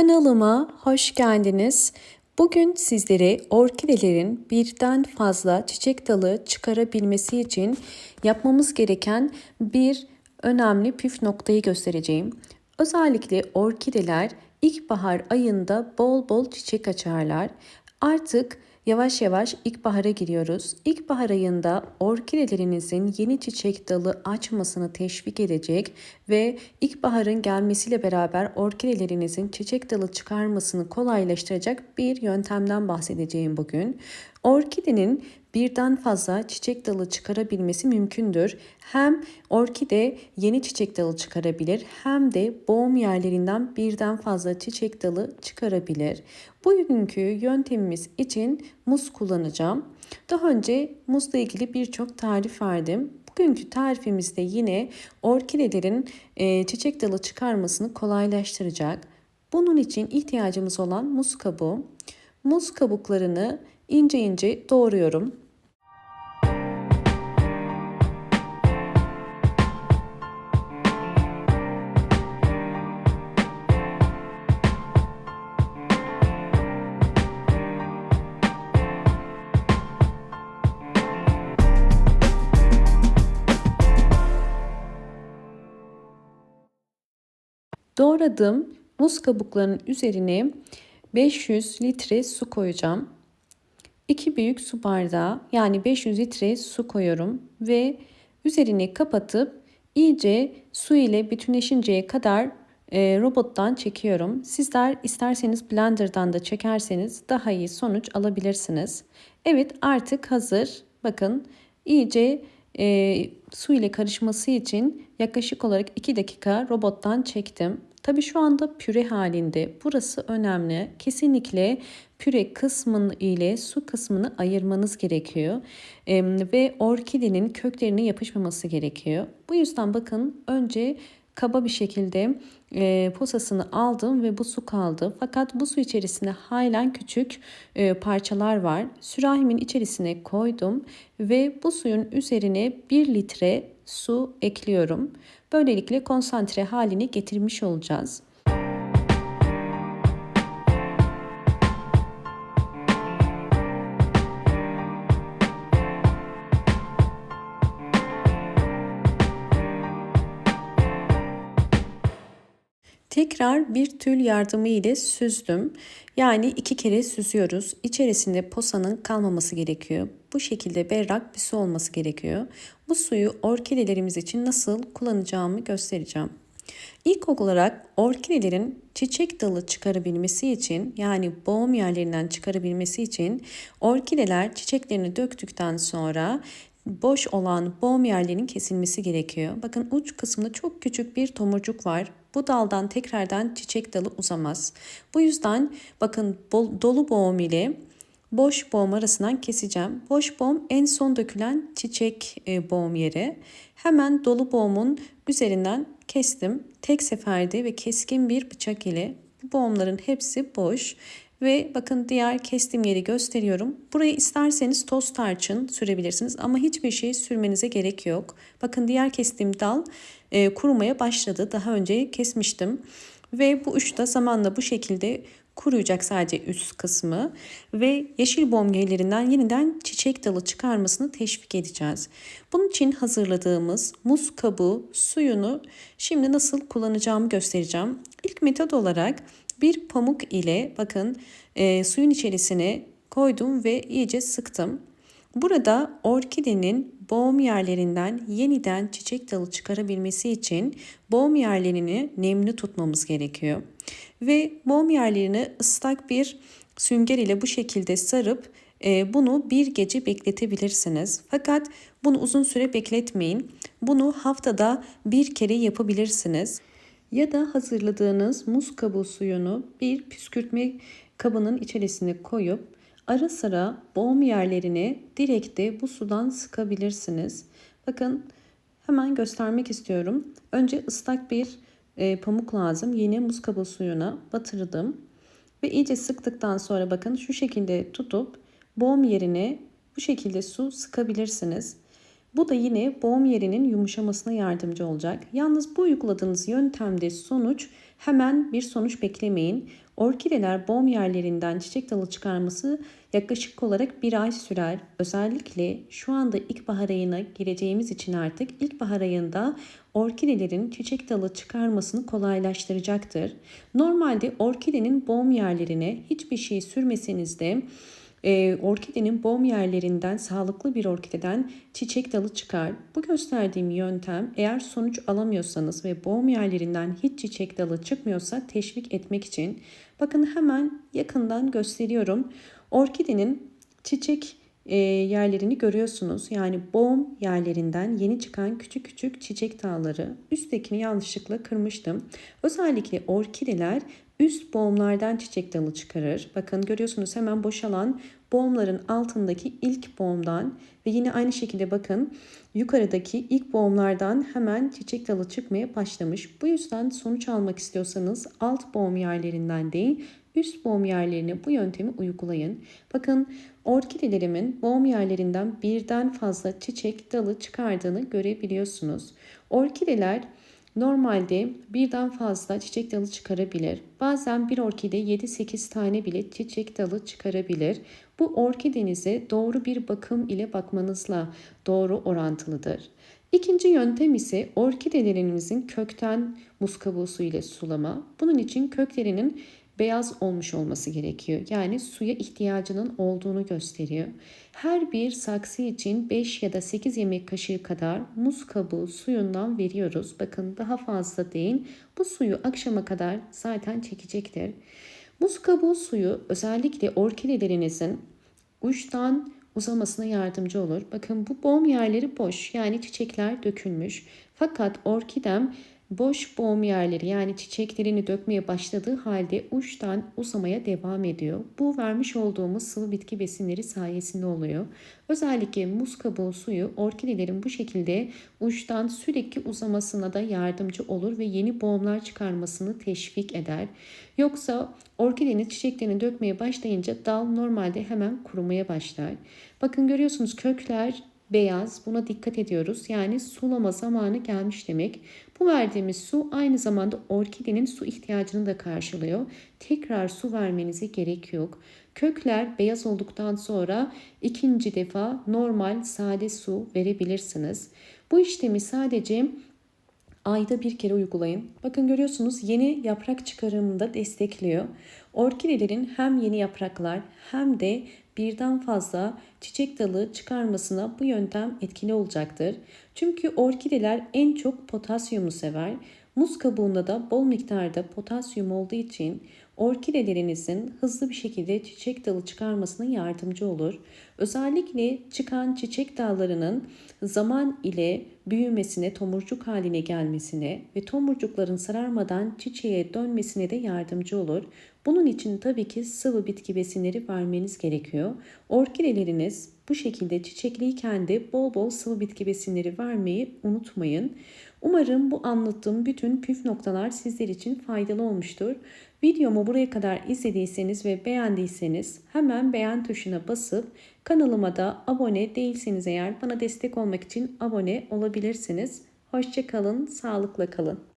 Kanalıma hoş geldiniz. Bugün sizlere orkidelerin birden fazla çiçek dalı çıkarabilmesi için yapmamız gereken bir önemli püf noktayı göstereceğim. Özellikle orkideler ilkbahar ayında bol bol çiçek açarlar. Artık Yavaş yavaş ilkbahara giriyoruz. İlkbahar ayında orkidelerinizin yeni çiçek dalı açmasını teşvik edecek ve ilkbaharın gelmesiyle beraber orkidelerinizin çiçek dalı çıkarmasını kolaylaştıracak bir yöntemden bahsedeceğim bugün. Orkidenin birden fazla çiçek dalı çıkarabilmesi mümkündür. Hem orkide yeni çiçek dalı çıkarabilir hem de boğum yerlerinden birden fazla çiçek dalı çıkarabilir. Bugünkü yöntemimiz için muz kullanacağım. Daha önce muzla ilgili birçok tarif verdim. Bugünkü tarifimizde yine orkidelerin e, çiçek dalı çıkarmasını kolaylaştıracak. Bunun için ihtiyacımız olan muz kabuğu. Muz kabuklarını ince ince doğruyorum. Doğradığım muz kabuklarının üzerine 500 litre su koyacağım. 2 büyük su bardağı yani 500 litre su koyuyorum ve üzerini kapatıp iyice su ile bütünleşinceye kadar e, robottan çekiyorum. Sizler isterseniz blenderdan da çekerseniz daha iyi sonuç alabilirsiniz. Evet artık hazır. Bakın iyice e, su ile karışması için yaklaşık olarak 2 dakika robottan çektim. Tabii şu anda püre halinde. Burası önemli. Kesinlikle püre kısmını ile su kısmını ayırmanız gerekiyor. Ee, ve orkidenin köklerine yapışmaması gerekiyor. Bu yüzden bakın önce kaba bir şekilde e, posasını aldım ve bu su kaldı. Fakat bu su içerisinde halen küçük e, parçalar var. Sürahimin içerisine koydum ve bu suyun üzerine 1 litre su ekliyorum. Böylelikle konsantre halini getirmiş olacağız. Tekrar bir tül yardımı ile süzdüm. Yani iki kere süzüyoruz. İçerisinde posanın kalmaması gerekiyor. Bu şekilde berrak bir su olması gerekiyor. Bu suyu orkidelerimiz için nasıl kullanacağımı göstereceğim. İlk olarak orkidelerin çiçek dalı çıkarabilmesi için yani boğum yerlerinden çıkarabilmesi için orkideler çiçeklerini döktükten sonra boş olan boğum yerlerinin kesilmesi gerekiyor. Bakın uç kısmında çok küçük bir tomurcuk var. Bu daldan tekrardan çiçek dalı uzamaz. Bu yüzden bakın dolu boğum ile boş boğum arasından keseceğim. Boş boğum en son dökülen çiçek e, boğum yeri. Hemen dolu boğumun üzerinden kestim. Tek seferde ve keskin bir bıçak ile bu boğumların hepsi boş. Ve bakın diğer kestiğim yeri gösteriyorum. Burayı isterseniz toz tarçın sürebilirsiniz ama hiçbir şey sürmenize gerek yok. Bakın diğer kestiğim dal e, kurumaya başladı. Daha önce kesmiştim. Ve bu uçta zamanla bu şekilde kuruyacak sadece üst kısmı ve yeşil bomgelerinden yeniden çiçek dalı çıkarmasını teşvik edeceğiz. Bunun için hazırladığımız muz kabuğu suyunu şimdi nasıl kullanacağımı göstereceğim. İlk metot olarak bir pamuk ile bakın e, suyun içerisine koydum ve iyice sıktım. Burada orkidenin boğum yerlerinden yeniden çiçek dalı çıkarabilmesi için boğum yerlerini nemli tutmamız gerekiyor. Ve boğum yerlerini ıslak bir sünger ile bu şekilde sarıp e, bunu bir gece bekletebilirsiniz. Fakat bunu uzun süre bekletmeyin. Bunu haftada bir kere yapabilirsiniz. Ya da hazırladığınız muz kabuğu suyunu bir püskürtme kabının içerisine koyup ara sıra boğum yerlerini direkt de bu sudan sıkabilirsiniz. Bakın hemen göstermek istiyorum. Önce ıslak bir e, pamuk lazım. Yine muz kabuğu suyuna batırdım. Ve iyice sıktıktan sonra bakın şu şekilde tutup boğum yerine bu şekilde su sıkabilirsiniz. Bu da yine boğum yerinin yumuşamasına yardımcı olacak. Yalnız bu uyguladığınız yöntemde sonuç Hemen bir sonuç beklemeyin. Orkideler boğum yerlerinden çiçek dalı çıkarması yaklaşık olarak bir ay sürer. Özellikle şu anda ilkbahar ayına gireceğimiz için artık ilkbahar ayında orkidelerin çiçek dalı çıkarmasını kolaylaştıracaktır. Normalde orkidenin boğum yerlerine hiçbir şey sürmeseniz de e, orkidenin boğum yerlerinden sağlıklı bir orkideden çiçek dalı çıkar. Bu gösterdiğim yöntem eğer sonuç alamıyorsanız ve boğum yerlerinden hiç çiçek dalı çıkmıyorsa teşvik etmek için. Bakın hemen yakından gösteriyorum. Orkidenin çiçek e, yerlerini görüyorsunuz. Yani boğum yerlerinden yeni çıkan küçük küçük çiçek dalları. Üsttekini yanlışlıkla kırmıştım. Özellikle orkideler üst boğumlardan çiçek dalı çıkarır. Bakın görüyorsunuz hemen boşalan boğumların altındaki ilk boğumdan ve yine aynı şekilde bakın yukarıdaki ilk boğumlardan hemen çiçek dalı çıkmaya başlamış. Bu yüzden sonuç almak istiyorsanız alt boğum yerlerinden değil üst boğum yerlerine bu yöntemi uygulayın. Bakın orkidelerimin boğum yerlerinden birden fazla çiçek dalı çıkardığını görebiliyorsunuz. Orkideler Normalde birden fazla çiçek dalı çıkarabilir. Bazen bir orkide 7-8 tane bile çiçek dalı çıkarabilir. Bu orkidenize doğru bir bakım ile bakmanızla doğru orantılıdır. İkinci yöntem ise orkidelerinizin kökten muz kabuğu ile sulama. Bunun için köklerinin beyaz olmuş olması gerekiyor. Yani suya ihtiyacının olduğunu gösteriyor. Her bir saksı için 5 ya da 8 yemek kaşığı kadar muz kabuğu suyundan veriyoruz. Bakın daha fazla değil. Bu suyu akşama kadar zaten çekecektir. Muz kabuğu suyu özellikle orkidelerinizin uçtan uzamasına yardımcı olur. Bakın bu boğum yerleri boş yani çiçekler dökülmüş. Fakat orkidem boş boğum yerleri yani çiçeklerini dökmeye başladığı halde uçtan uzamaya devam ediyor. Bu vermiş olduğumuz sıvı bitki besinleri sayesinde oluyor. Özellikle muz kabuğu suyu orkidelerin bu şekilde uçtan sürekli uzamasına da yardımcı olur ve yeni boğumlar çıkarmasını teşvik eder. Yoksa orkidenin çiçeklerini dökmeye başlayınca dal normalde hemen kurumaya başlar. Bakın görüyorsunuz kökler beyaz. Buna dikkat ediyoruz. Yani sulama zamanı gelmiş demek. Bu verdiğimiz su aynı zamanda orkidenin su ihtiyacını da karşılıyor. Tekrar su vermenize gerek yok. Kökler beyaz olduktan sonra ikinci defa normal sade su verebilirsiniz. Bu işlemi sadece ayda bir kere uygulayın. Bakın görüyorsunuz yeni yaprak çıkarımında destekliyor. Orkidelerin hem yeni yapraklar hem de birden fazla çiçek dalı çıkarmasına bu yöntem etkili olacaktır. Çünkü orkideler en çok potasyumu sever. Muz kabuğunda da bol miktarda potasyum olduğu için orkidelerinizin hızlı bir şekilde çiçek dalı çıkarmasına yardımcı olur. Özellikle çıkan çiçek dallarının zaman ile büyümesine, tomurcuk haline gelmesine ve tomurcukların sararmadan çiçeğe dönmesine de yardımcı olur. Bunun için tabii ki sıvı bitki besinleri vermeniz gerekiyor. Orkideleriniz bu şekilde çiçekliyken de bol bol sıvı bitki besinleri vermeyi unutmayın. Umarım bu anlattığım bütün püf noktalar sizler için faydalı olmuştur. Videomu buraya kadar izlediyseniz ve beğendiyseniz hemen beğen tuşuna basıp kanalıma da abone değilseniz eğer bana destek olmak için abone olabilirsiniz. Hoşçakalın, sağlıkla kalın.